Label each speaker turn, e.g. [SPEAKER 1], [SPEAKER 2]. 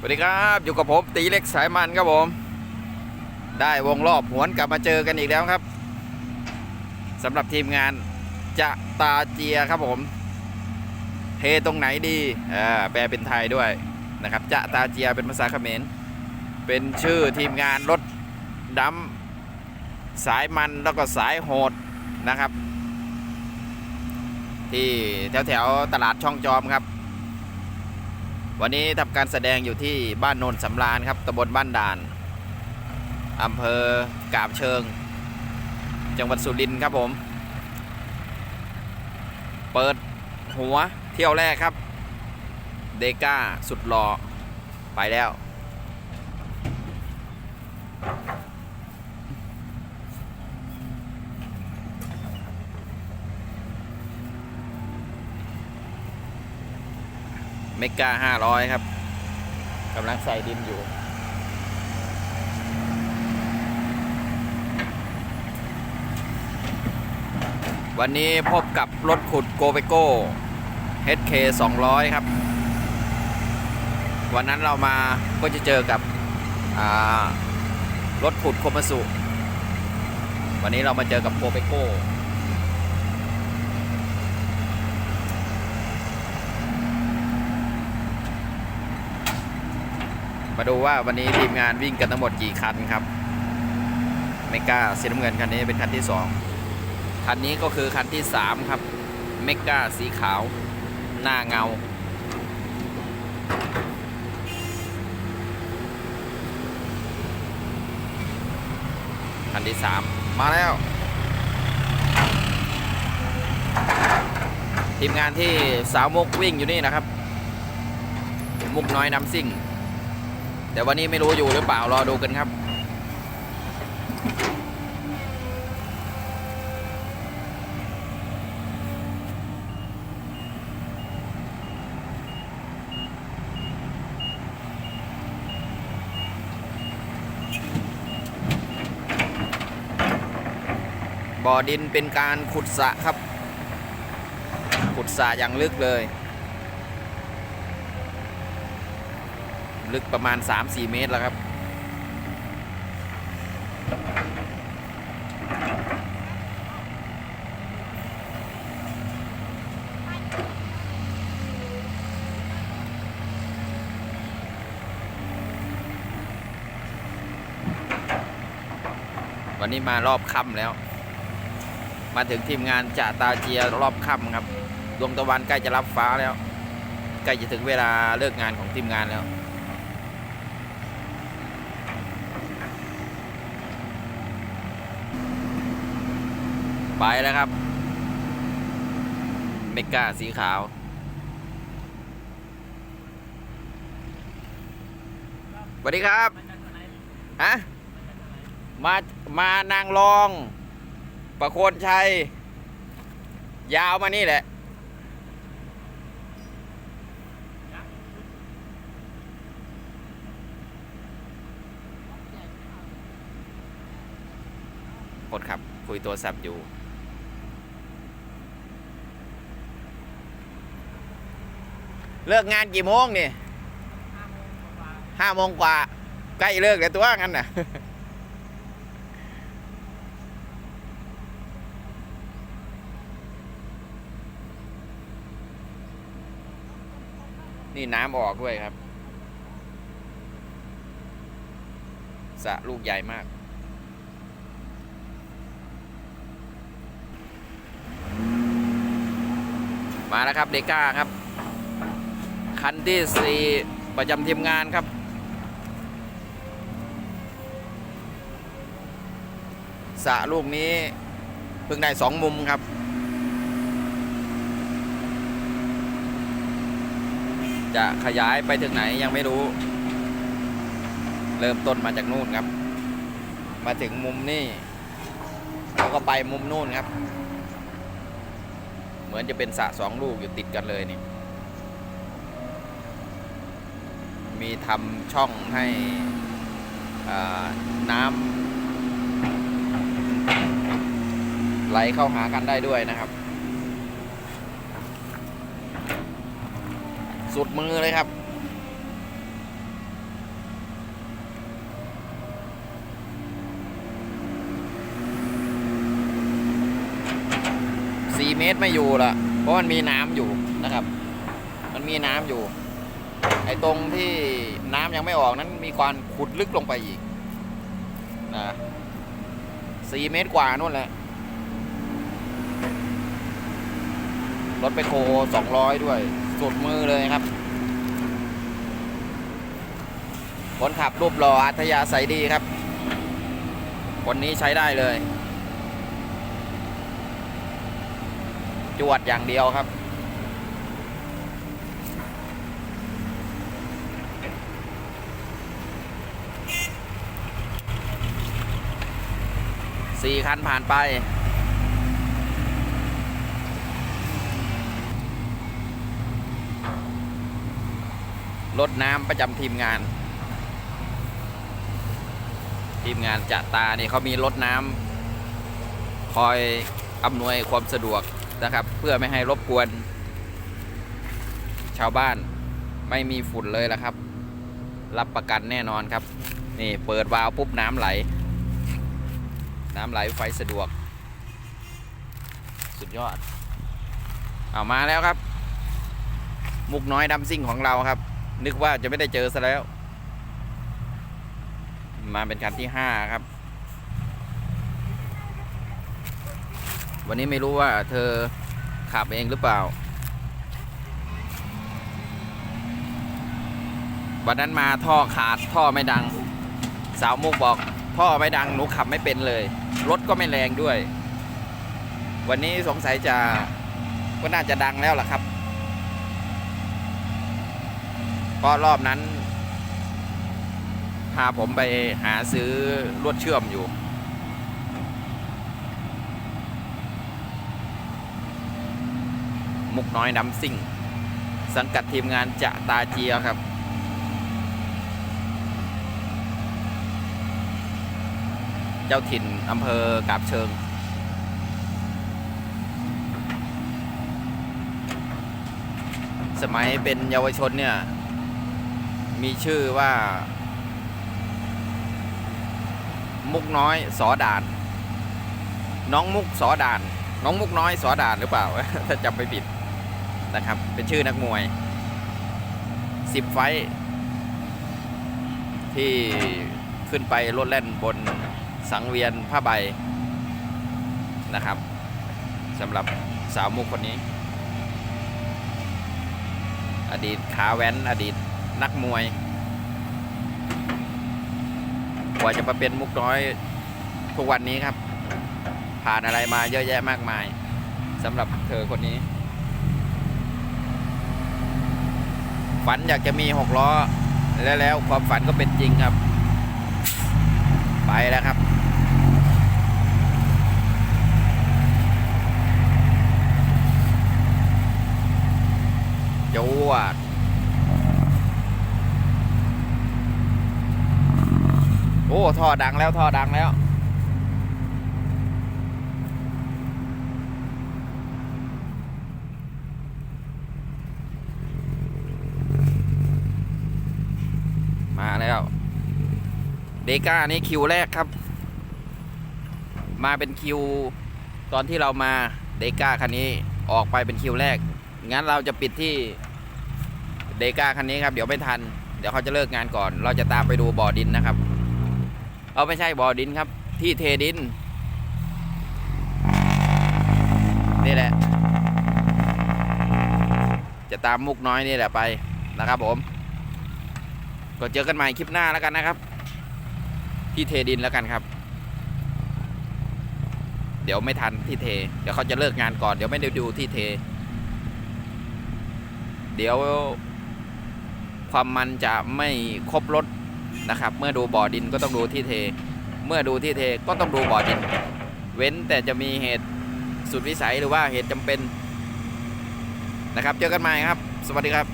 [SPEAKER 1] สวัสดีครับอยู่กับผมตีเล็กสายมันครับผม ได้วงรอบหวนกลับมาเจอกันอีกแล้วครับสำหรับทีมงานจะตาเจียครับผมเฮตรงไหนดีอ่าแปลเป็นไทยด้วยนะครับ จะตาเจียเป็นภาษาเขมรเป็นชื่อทีมงานรถดำสายมันแล้วก็สายโหดนะครับ ที่แถวแถวๆตลาดช่องจอมครับ วันนี้ทำการแสดงอยู่ที่บ้านโนนสำราญครับตำบลบ้านด่านอำเภอกาบเชิง จังหวัดสุรินทร์ครับผม เปิดหัวเที่ยวแรกครับ เดก้าสุดหล่อไปแล้ว เมกาห้าร้อยครับกำลังใส่ดินอยู่ วันนี้พบกับรถขุดโกเปโก้ HK 200 ครับ วันนั้นเรามาก็จะเจอกับรถขุดคมสุ วันนี้เรามาเจอกับโกเปโก้ มาดูว่าวันนี้ทีมงานวิ่งกันทั้งหมดกี่คันครับเมกาสีน้ำเงินคันนี้เป็นคันที่สองคันนี้ก็คือคันที่สามครับเมกาสีขาว หน้าเงา คันที่สามมาแล้ว ทีมงานที่สาวมุกวิ่งอยู่นี่นะครับ มุกน้อยน้ำซิ่ง แต่วันนี้ไม่รู้อยู่หรือเปล่ารอดูกันครับบ่อดินเป็นการขุดสระครับ ขุดสระอย่างลึกเลย ลึกประมาณ 3-4 เมตรแล้วครับ วันนี้มารอบค่ำแล้ว มาถึงทีมงานจ่าตาเจียรอบค่ำครับ ดวงตะวันใกล้จะรับฟ้าแล้ว ใกล้จะถึงเวลาเลิกงานของทีมงานแล้ว ไปแล้วครับ เมกาสีขาว สวัสดีครับ ฮะ มา มานางรอง ประโคนชัย ยาวมานี่แหละกดครับคุยโทรศัพท์อยู่ เลิกงานกี่โมงนี่ห้าโมงกว่า ใกล้เลิกแล้วตัวงั้นน่ะนี่น้ำออกด้วยครับสะลูกใหญ่มาก มาแล้วครับเดก้าครับ คันที่สี่ประจำทีมงานครับ สะลูกนี้เพิ่งได้สองมุมครับจะขยายไปถึงไหนยังไม่รู้ เริ่มต้นมาจากนู่นครับ มาถึงมุมนี่แล้วก็ไปมุมนู่นครับ เหมือนจะเป็นสระสองลูกอยู่ติดกันเลยนี่ มีทำช่องให้น้ำไหลเข้าหากันได้ด้วยนะครับ สุดมือเลยครับ4เมตรไม่อยู่ละเพราะมันมีน้ำอยู่นะครับ มันมีน้ำอยู่ ไอ้ตรงที่น้ำยังไม่ออกนั้นมีการขุดลึกลงไปอีกนะสี่เมตรกว่านู่นแหละ รถไปโคสองร้อยด้วย สุดมือเลยครับ คนขับรูปหล่ออัธยาศัยดีครับ คนนี้ใช้ได้เลย จวดอย่างเดียวครับ สี่คันผ่านไป รถน้ำประจำทีมงาน ทีมงานจะตานี่เขามีรถน้ำคอยอำนวยความสะดวกนะครับ เพื่อไม่ให้รบกวน ชาวบ้านไม่มีฝุ่นเลยละครับ รับประกันแน่นอนครับ นี่เปิดวาล์วปุ๊บน้ำไหล น้ำไหลไฟสะดวก สุดยอด เอามาแล้วครับ มุกน้อยดำซิ่งของเราครับ นึกว่าจะไม่ได้เจอซะแล้ว มาเป็นคันที่ห้าครับ วันนี้ไม่รู้ว่าเธอขับเองหรือเปล่า วันนั้นมาท่อขาดท่อไม่ดัง สาวมุกบอก ท่อไม่ดังหนูขับไม่เป็นเลย รถก็ไม่แรงด้วย วันนี้สงสัยจะก็น่าจะดังแล้วล่ะครับเพราะรอบนั้น พาผมไปหาซื้อลวดเชื่อมอยู่ มุกน้อยน้ำซิ่ง สังกัดทีมงานจะตาเจียครับ เจ้าถิ่นอำเภอกาบเชิง สมัยเป็นเยาวชนเนี่ย มีชื่อว่า มุกน้อยสอด่าน น้องมุกสอด่าน น้องมุกน้อยสอด่านหรือเปล่า ถ้าจำไม่ผิดนะครับ เป็นชื่อนักมวยสิบไฟท์ที่ขึ้นไปรถแล่นบน สังเวียนผ้าใบนะครับสำหรับสาวมุกคนนี้ อดีตขาแว้น อดีตนักมวยกว่าจะมาเป็นมุกน้อยทุกวันนี้ครับ ผ่านอะไรมาเยอะแยะมากมายสำหรับเธอคนนี้ ฝันอยากจะมีหกล้อ แล้วแล้วความฝันก็เป็นจริงครับ ไปแล้วครับ จวดโอ้ท่อดังแล้วท่อดังแล้ว มาแล้ว เดก้านี่คิวแรกครับ มาเป็นคิวตอนที่เรามาเดก้าคันนี้ออกไปเป็นคิวแรก งั้นเราจะปิดที่เดก้าคันนี้ครับ เดี๋ยวไม่ทัน เดี๋ยวเขาจะเลิกงานก่อน เราจะตามไปดูบ่อดินนะครับ เอาไม่ใช่บ่อดินครับ ที่เทดิน นี่แหละ จะตามมุกน้อยนี่แหละไปนะครับผม ก็เจอกันใหม่คลิปหน้าแล้วกันนะครับ ที่เทดินแล้วกันครับ เดี๋ยวไม่ทันที่เท เดี๋ยวเขาจะเลิกงานก่อน เดี๋ยวไม่ได้ดูที่เท เดี๋ยวความมันจะไม่ครบรถนะครับ เมื่อดูบ่อดินก็ต้องดูที่เท เมื่อดูที่เทก็ต้องดูบ่อดิน เว้นแต่จะมีเหตุสุดวิสัยหรือว่าเหตุจำเป็นนะครับ เจอกันใหม่ครับ สวัสดีครับ